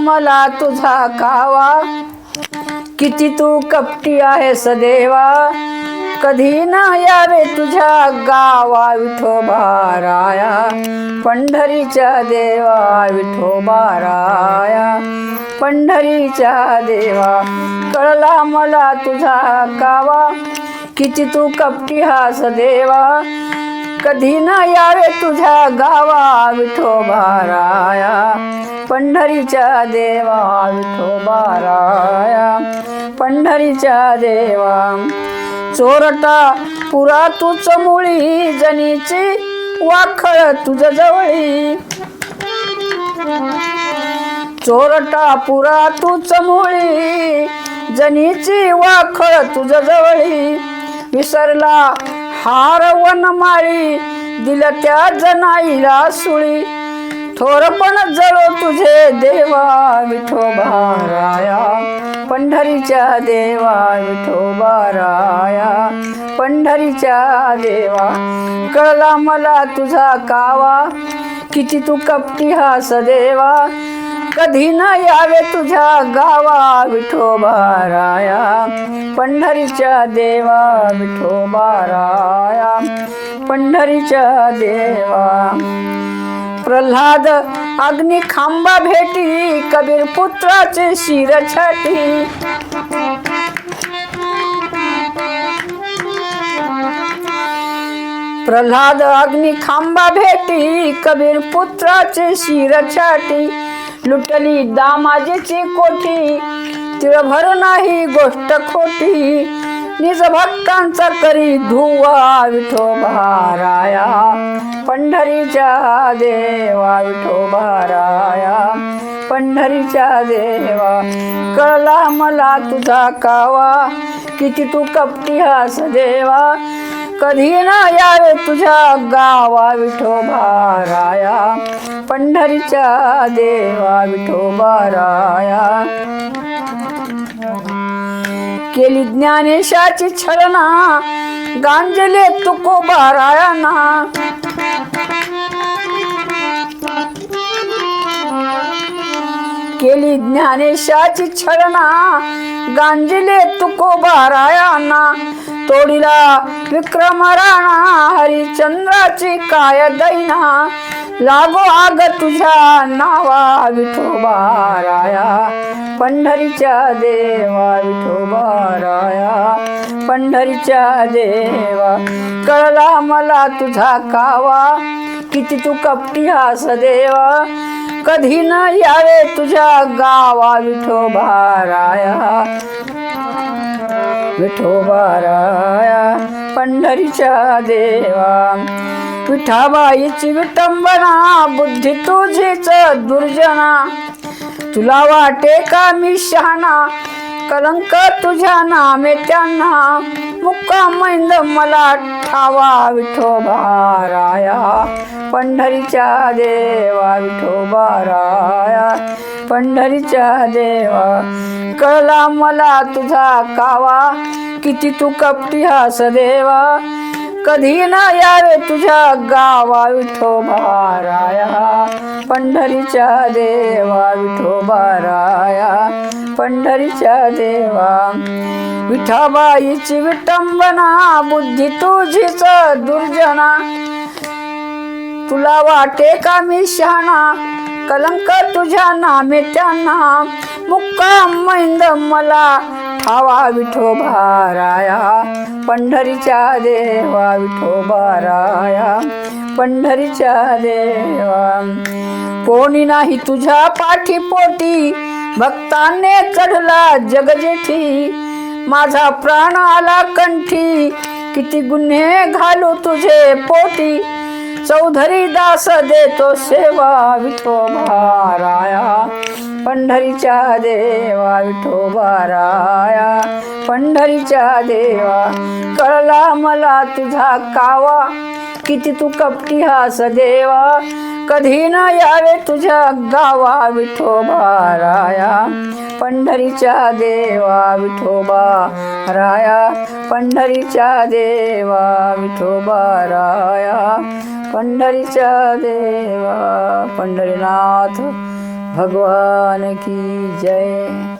मला तुझा कावा. किती तू कपटी आहे सदेवा कधी ना यावे तुझ्या गावा विठोबाराया पंढरीच्या देवा विठोबाराया पंढरीच्या देवा कळला मला तुझा कावा किती तू कपटी हा सदेवा कधी ना यावे तुझ्या गावा विठोबाराया पंढरीच्या देवा विठोबाराया पंढरीच्या देवा चोरटा पुरा तुझ मुळी जनीची वाखळ तुझ जवळी. चोरटा पुरा तुझ मुळी जनीची वाखळ तुझ जवळी. विसरला हार वनमाळी दिलं त्या जनाईला सुळी. थोरपण जळो तुझे देवा विठोबाराया पंढरीच्या देवा विठोबाराया पंढरीच्या देवा कळला मला तुझा कावा. किती तू कपटी हा सदेवा. कधी न यावे तुझ्या गावा विठोबाराया पंढरीच्या देवा विठोबाराया पंढरीच्या देवा. प्रल्हाद अग्नि खांबा भेटी कबीर पुत्राचे शिर छाटी. प्रल्हाद अग्नि खांबा भेटी कबीर पुत्राचे शिर छाटी. लुटली दामाजीची कोठी तिळभर नाही गोष्ट खोटी. निज भक्तांचा करी धुवा विठोबाराया पंढरीच्या देवा विठोबाराया पंढरीच्या देवा कळला मला तुझा कावा. किती तू कपटी हास देवा. कधी ना यावे तुझ्या गावा विठोबाराया पंढरीच्या देवा विठोबाराया केली ज्ञानेशाची छळना गांजले तुकोबारायना केली ज्ञानेशाची छळना गांजले तुकोबारायना तोडीला विक्रम राणा हरिचंद्राची काय दैना? लागो आग तुझ्या नावा विठोबाराया पंढरीच्या देवा विठोबाराया पंढरीच्या देवा कळला मला तुझा कावा. किती तू कपटी हास देवा. कधी न यावे तुझ्या गावा विठोबाराया विठोबाराया पंढरीच्या देवा. विठाबाईची विटंबना बुद्धी तुझीच दुर्जना. तुला वाटे का मी शहाणा? कलंक तुझ्या नामे त्यांना. मुक्का मैंद मला ठावा विठोबाराया पंढरीच्या देवा. विठोबाराया पंढरीच्या देवा कळला मला तुझा कावा किती तू कपटी हास देवा. कधी ना यावे तुझ्या गावा विठोबाराया पंढरीच्या देवा विठोबाराया पंढरीच्या देवा विठाबाईची विटंबना बुद्धी तुझीच दुर्जना. तुला वाटे का मी शहाणा? कलंक तुझ्या नामे त्यांना. मुक्काम मैंद मला ठावा विठोबाराया पंढरीच्या देवा विठोबाराया पंढरीच्या देवा. कोणी नाही तुझ्या पाठीपोटी. भक्ताने चढला जगजेठी. माझा प्राण आला कंठी. किती गुन्हे घालू तुझे पोटी. चौधरी दास देतो सेवा विठोबाराया पंढरीच्या देवा विठोबाराया पंढरीच्या देवा कळला मला तुझा कावा. किती तू कपटी हास देवा. कधी ना यावे तुझ्या गावा विठोबाराया पंढरीच्या देवा विठोबा राया पंढरीच्या देवा विठोबा राया पंढरीच्या देवा पंढरीनाथ भगवान की जय.